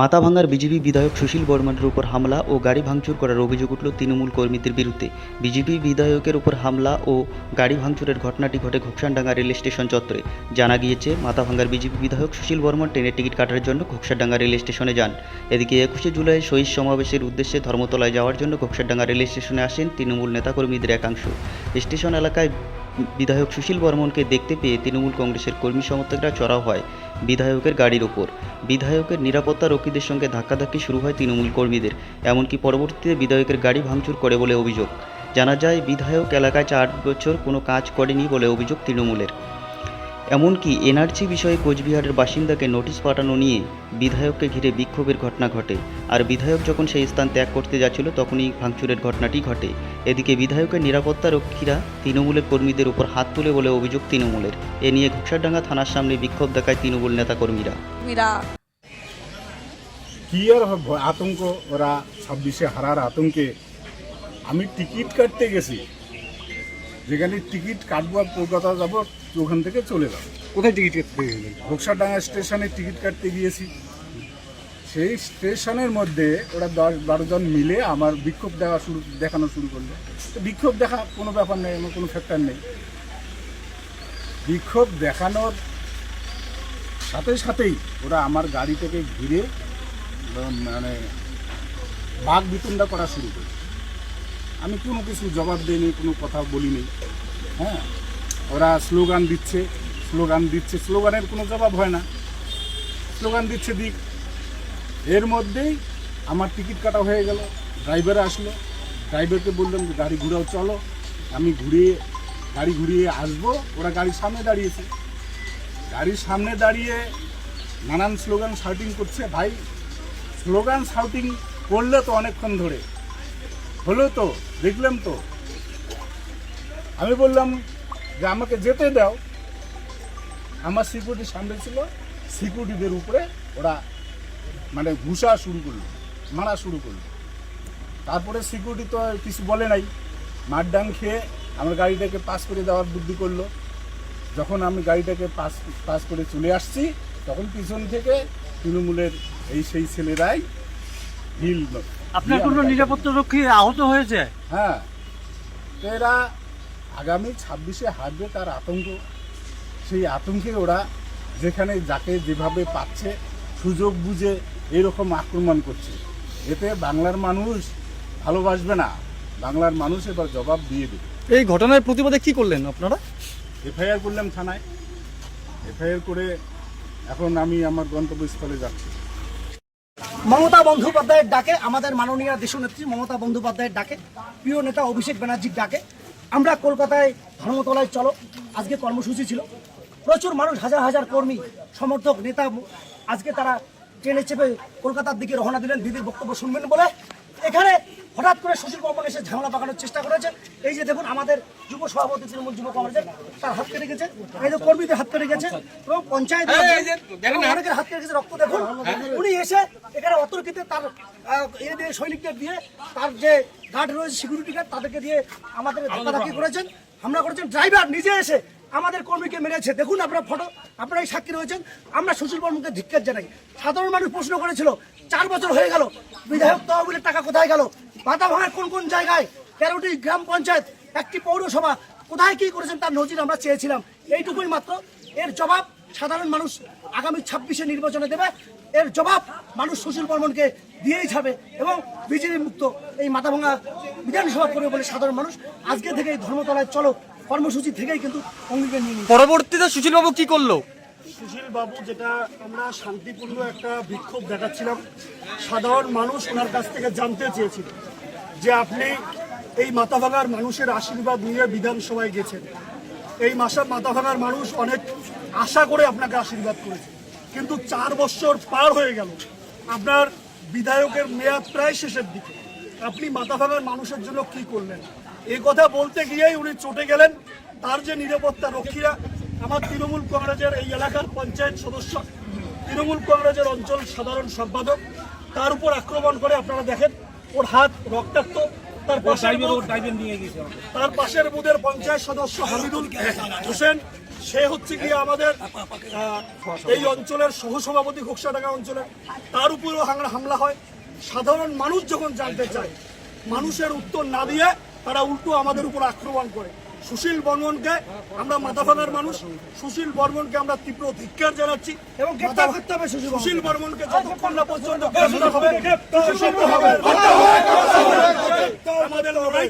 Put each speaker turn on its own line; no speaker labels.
মাথাভাঙার BJP বিধায়ক সুশীল বর্মনের উপর হামলা ও গাড়ি ভাঙচুর করার অভিযোগ উঠল তৃণমূল কর্মীদের বিরুদ্ধে। বিজেপি বিধায়কের উপর হামলা ও গাড়ি ভাঙচুরের ঘটনাটি ঘটে ঘোকসানডাঙ্গা রেল স্টেশন চত্বরে। জানা গিয়েছে মাথাভাঙার বিজেপি বিধায়ক সুশীল বর্মন ট্রেনের টিকিট কাটার জন্য ঘোকসাডাঙ্গা রেল স্টেশনে যান। এদিকে একুশে জুলাই শহীদ সমাবেশের উদ্দেশ্যে ধর্মতলায় যাওয়ার জন্য ঘোকসাডাঙ্গা রেল স্টেশনে আসেন তৃণমূল নেতাকর্মীদের একাংশ। স্টেশন এলাকায় বিধায়ক সুশীল বর্মনকে দেখতে পেয়ে তৃণমূল কংগ্রেসের কর্মী সমর্থকরা চড়াও হয় বিধায়কের গাড়ির ওপর। বিধায়কের নিরাপত্তা রক্ষীদের সঙ্গে ধাক্কাধাক্কি শুরু হয় তৃণমূল কর্মীদের, এমনকি পরবর্তীতে বিধায়কের গাড়ি ভাঙচুর করে বলে অভিযোগ। জানা যায়, বিধায়ক এলাকায় চার বছর কোনো কাজ করেনি বলে অভিযোগ তৃণমূলের। এমনকি এনআরসি বিষয়ে কোচবিহারের বাসিন্দাকে নোটিশ পাঠানো নিয়ে বিধায়ককে ঘিরে বিক্ষোভের ঘটনা ঘটে। আর বিধায়ক যখন সেই স্থান ত্যাগ করতে যাচ্ছিল তখনই ভাঙচুরের ঘটনাটি ঘটে। এদিকে বিধায়কের নিরাপত্তা রক্ষীরা তৃণমূলের কর্মীদের উপর হাত তুলে বলে অভিযোগ তৃণমূলের। এ নিয়ে ঘুকসারডাঙ্গা থানার সামনে বিক্ষোভ দেখায় তৃণমূল নেতাকর্মীরা।
কর্মীরা।
কি আর আতঙ্ক ওরা ছাব্বিশে হারার আতঙ্কে। আমি টিকিট কাটতে গেছি। যেখানে টিকিট কাটবো আর কলকাতা যাব ওখান থেকে চলে যাব
কোথায় টিকিট কাটতে গেলেন?
ঘোকসাডাঙ্গা স্টেশনে টিকিট কাটতে গিয়েছি। সেই স্টেশনের মধ্যে ওরা দশ বারোজন মিলে আমার বিক্ষোভ দেখা শুরু দেখানো শুরু করল। তো বিক্ষোভ দেখা কোনো ব্যাপার নেই আমার কোনো ফ্যাক্টর নেই। বিক্ষোভ দেখানোর সাথে সাথেই ওরা আমার গাড়ি থেকে ঘিরে মানে বাঘ বিতণ্ডা করা শুরু করে আমি কোনো কিছু জবাব দিইনি কোনো কথা বলিনি। হ্যাঁ? ওরা স্লোগান দিচ্ছে স্লোগান দিচ্ছে, স্লোগানের কোনো জবাব হয় না। স্লোগান দিচ্ছে দিক। এর মধ্যেই আমার টিকিট কাটা হয়ে গেল ড্রাইভার আসলো। ড্রাইভারকে বললাম যে, গাড়ি ঘুরাও, চলো। আমি ঘুরিয়ে, গাড়ি ঘুরিয়ে আসব। ওরা গাড়ির সামনে দাঁড়িয়েছে। গাড়ির সামনে দাঁড়িয়ে নানান স্লোগান শাউটিং করছে। ভাই, স্লোগান শাউটিং করলে তো অনেকক্ষণ ধরে। হলো তো, দেখলাম তো। আমি বললাম যে আমাকে যেতে দাও। আমার সিকিউরিটি সামনে ছিল। সিকিউরিটিদের উপরে ওরা মানে ঘুষা শুরু করল মারা শুরু করল। তারপরে সিকিউরিটি তো কিছু বলে নাই। মারডাং খেয়ে আমার গাড়িটাকে পাস করে দেওয়ার বুদ্ধি করল। যখন আমি গাড়িটাকে পাস পাস করে চলে আসছি তখন পিছন থেকে তৃণমূলের এই সেই ছেলেরাই হিল
আপনার কোনো নিরাপত্তা রক্ষী আহত হয়েছে?
হ্যাঁ। এরা আগামী ছাব্বিশে হারবে তার আতঙ্ক। সেই আতঙ্কে ওরা যেখানে যাকে যেভাবে পাচ্ছে সুযোগ বুঝে এরকম আক্রমণ করছে। এতে বাংলার মানুষ ভালোবাসবে না। বাংলার মানুষ এবার জবাব দিয়ে দেবে।
এই ঘটনার প্রতিবাদে কি করলেন আপনারা?
এফআইআর করলাম থানায়। এফআইআর করে এখন আমি আমার গন্তব্যস্থলে যাচ্ছি।
মমতা বন্দ্যোপাধ্যায়ের ডাকে আমাদের মাননীয় দেশনেত্রী মমতা বন্দ্যোপাধ্যায়ের ডাকে প্রিয় নেতা অভিষেক ব্যানার্জির ডাকে। আমরা কলকাতায় ধর্মতলায় চলো আজকে কর্মসূচি ছিল। প্রচুর মানুষ হাজার হাজার কর্মী সমর্থক নেতা আজকে তারা ট্রেনে চেপে কলকাতার দিকে রওনা দিলেন। দিদির বক্তব্য শুনবেন বলে এখানে হঠাৎ করে সুশীল বর্মন এসে ঝামেলা পাকানোর চেষ্টা করেছে। এই যে দেখুন আমাদের যুব সভাপতি তৃণমূল যুব কংগ্রেসের তার হাত কেটে গেছে। এই যে কর্মীদের হাত কেটে গেছে এবং পঞ্চায়েত অনেকের হাত কেটে গেছে রক্ত দেখুন। উনি এসে এখানে অতর্কিতে তার এ দিয়ে সৈনিকদের দিয়ে তার যে গার্ড রয়েছে সিকিউরিটি গার্ড তাদেরকে দিয়ে আমাদের ধাক্কাধাক্কি করেছেন? হামলা করেছেন। ড্রাইভার নিজে এসে আমাদের কর্মীকে মেরেছে। দেখুন আপনার ফটো আপনারা এই সাক্ষী রয়েছেন। আমরা সুশীল বর্মনকে ধিক্কার জানাই। সাধারণ মানুষ প্রশ্ন করেছিল চার বছর হয়ে গেল বিধায়ক তহবিলের টাকা কোথায় গেল? পাতা ভাঙার কোন কোন জায়গায়? তেরোটি গ্রাম পঞ্চায়েত একটি পৌরসভা কোথায় কি করেছেন তার নজির আমরা চেয়েছিলাম। এইটুকুই মাত্র। এর জবাব সাধারণ মানুষ আগামী ছাব্বিশে নির্বাচনে দেবে। এর জবাব মানুষ সুশীল বর্মনকে দিয়েই যাবে এবং বিজেপি মুক্ত এই মাথাভাঙা বিধানসভা করবে বলে সাধারণ মানুষ আজকে থেকে এই ধর্মতলায় চলো কর্মসূচি থেকেই কিন্তু অঙ্গীকার নিয়ে
পরবর্তীতে সুশীলবাবু কি করল?
সুশীল বাবু যেটা আমরা শান্তিপূর্ণ একটা বিক্ষোভ দেখাচ্ছিলাম সাধারণ মানুষ ওনার কাছ থেকে জানতে চেয়েছিল যে আপনি এই মাথাভাঙার মানুষের আশীর্বাদ নিয়ে বিধানসভায় গেছেন। এই মাসা মাথাভাঙার মানুষ অনেক আশা করে আপনাকে আশীর্বাদ করেছে। কিন্তু চার বছর পার হয়ে গেল। আপনার বিধায়কের মেয়াদ প্রায় শেষের দিকে। আপনি মাথাভাঙার মানুষের জন্য কি করলেন? এই কথা বলতে গিয়েই উনি চটে গেলেন। তার যে নিরাপত্তা রক্ষীরা আমার তৃণমূল কংগ্রেসের এই এলাকার পঞ্চায়েত সদস্য তৃণমূল কংগ্রেসের অঞ্চল সাধারণ সম্পাদক তার উপর আক্রমণ করে আপনারা দেখেন ওর হাত রক্তাক্ত। তার পাশের তার পাশের বুথের পঞ্চায়েত সদস্য হামিদুল হোসেন সে হচ্ছে কি আমাদের এই অঞ্চলের সহসভাপতি ঘোকসাডাঙ্গা অঞ্চলের তার উপরেও হামলা হয়। সাধারণ মানুষ যখন জানতে চায় মানুষের উত্তর না দিয়ে তারা উল্টো আমাদের উপর আক্রমণ করে। সুশীল বর্মনকে আমরা মাথা ভাঙার মানুষ সুশীল বর্মনকে আমরা তীব্র ধিক্কার জানাচ্ছি।
এবং গ্রেপ্তার করতে হবে সুশীল বর্মনকে।
যতক্ষণ না পর্যন্ত গ্রেফতার হবে। আমাদের লড়াই